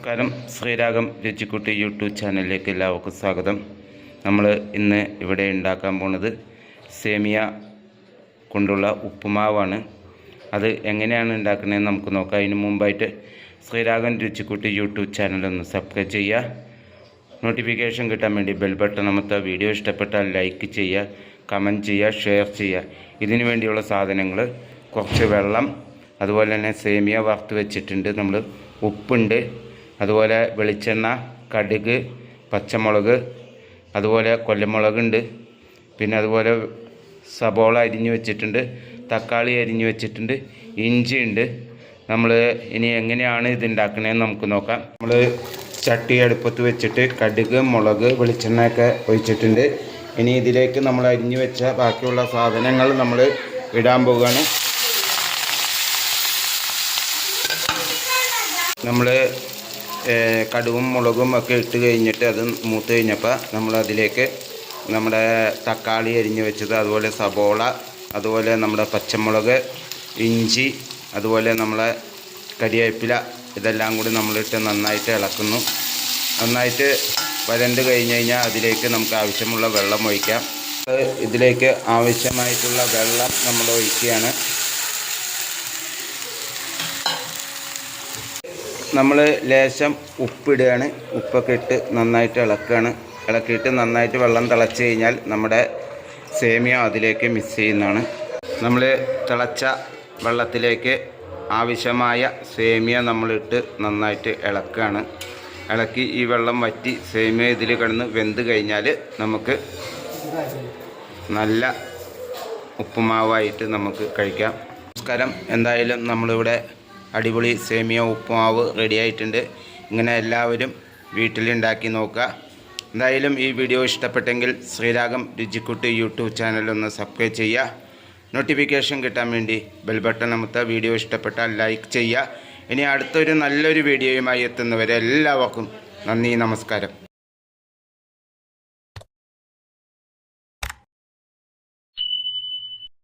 നമസ്കാരം. ശ്രീരാഗം രുചിക്കുട്ടി യൂട്യൂബ് ചാനലിലേക്ക് എല്ലാവർക്കും സ്വാഗതം. നമ്മൾ ഇന്ന് ഇവിടെ ഉണ്ടാക്കാൻ പോണത് സേമിയ കൊണ്ടുള്ള ഉപ്പുമാവാണ്. അത് എങ്ങനെയാണ് ഉണ്ടാക്കുന്നതെന്ന് നമുക്ക് നോക്കാം. അതിന് മുമ്പായിട്ട് ശ്രീരാഗം രുചിക്കുട്ടി യൂട്യൂബ് ചാനൽ ഒന്ന് സബ്സ്ക്രൈബ് ചെയ്യുക. നോട്ടിഫിക്കേഷൻ കിട്ടാൻ വേണ്ടി ബെൽ ബട്ടൺ അമർത്തുക. വീഡിയോ ഇഷ്ടപ്പെട്ടാൽ ലൈക്ക് ചെയ്യുക കമന്റ് ചെയ്യുക ഷെയർ ചെയ്യുക. ഇതിനു വേണ്ടിയുള്ള സാധനങ്ങൾ കുറച്ച് വെള്ളം അതുപോലെ തന്നെ സേമിയ വറുത്ത് വെച്ചിട്ടുണ്ട്. നമ്മൾ ഉപ്പുണ്ട് അതുപോലെ വെളിച്ചെണ്ണ കടുക് പച്ചമുളക് അതുപോലെ കൊല്ലമുളകുണ്ട്. പിന്നെ അതുപോലെ സബോള അരിഞ്ഞു വെച്ചിട്ടുണ്ട് തക്കാളി അരിഞ്ഞു വെച്ചിട്ടുണ്ട് ഇഞ്ചി ഉണ്ട് നമ്മൾ ഇനി എങ്ങനെയാണ് ഇത് ഉണ്ടാക്കണതെന്ന് നമുക്ക് നോക്കാം. നമ്മൾ ചട്ടി അടുപ്പത്ത് വെച്ചിട്ട് കടുക് മുളക് വെളിച്ചെണ്ണയൊക്കെ ഒഴിച്ചിട്ടുണ്ട്. ഇനി ഇതിലേക്ക് നമ്മൾ അരിഞ്ഞു വെച്ച ബാക്കിയുള്ള സാധനങ്ങൾ നമ്മൾ ഇടാൻ പോവുകയാണ്. നമ്മൾ കടുകും മുളകും ഒക്കെ ഇട്ട് കഴിഞ്ഞിട്ട് അത് മൂത്ത് കഴിഞ്ഞപ്പോൾ നമ്മൾ അതിലേക്ക് നമ്മുടെ തക്കാളി അരിഞ്ഞു വെച്ചത് അതുപോലെ സബോള അതുപോലെ നമ്മുടെ പച്ചമുളക് ഇഞ്ചി അതുപോലെ നമ്മളെ കരിവേപ്പില ഇതെല്ലാം കൂടി നമ്മളിട്ട് നന്നായിട്ട് ഇളക്കുന്നു. നന്നായിട്ട് വരണ്ട് കഴിഞ്ഞ് കഴിഞ്ഞാൽ അതിലേക്ക് നമുക്ക് ആവശ്യമുള്ള വെള്ളം ഒഴിക്കാം. ഇതിലേക്ക് ആവശ്യമായിട്ടുള്ള വെള്ളം നമ്മൾ ഒഴിക്കുകയാണ്. നമ്മൾ ലേശം ഉപ്പിടുകയാണ്. ഉപ്പൊക്കെ ഇട്ട് നന്നായിട്ട് ഇളക്കുകയാണ്. ഇളക്കിയിട്ട് നന്നായിട്ട് വെള്ളം തിളച്ച് കഴിഞ്ഞാൽ നമ്മുടെ സേമിയ അതിലേക്ക് മിക്സ് ചെയ്യുന്നതാണ്. നമ്മൾ തിളച്ച വെള്ളത്തിലേക്ക് ആവശ്യമായ സേമിയ നമ്മളിട്ട് നന്നായിട്ട് ഇളക്കുകയാണ്. ഇളക്കി ഈ വെള്ളം വറ്റി സേമിയ ഇതിൽ കിടന്ന് വെന്ത് കഴിഞ്ഞാൽ നമുക്ക് നല്ല ഉപ്പുമാവായിട്ട് നമുക്ക് കഴിക്കാം. നമസ്കാരം. എന്തായാലും നമ്മളിവിടെ അടിപൊളി സേമിയ ഉപ്പുമാവ് റെഡി ആയിട്ടുണ്ട്. ഇങ്ങനെ എല്ലാവരും വീട്ടിലുണ്ടാക്കി നോക്കുക. എന്തായാലും ഈ വീഡിയോ ഇഷ്ടപ്പെട്ടെങ്കിൽ ശ്രീരാഗം രുചിക്കുട്ടി യൂട്യൂബ് ചാനൽ ഒന്ന് സബ്സ്ക്രൈബ് ചെയ്യുക. നോട്ടിഫിക്കേഷൻ കിട്ടാൻ വേണ്ടി ബെൽ അമർത്തുക. വീഡിയോ ഇഷ്ടപ്പെട്ടാൽ ലൈക്ക് ചെയ്യുക. ഇനി അടുത്തൊരു നല്ലൊരു വീഡിയോയുമായി എത്തുന്നവരെ എല്ലാവർക്കും നന്ദി നമസ്കാരം.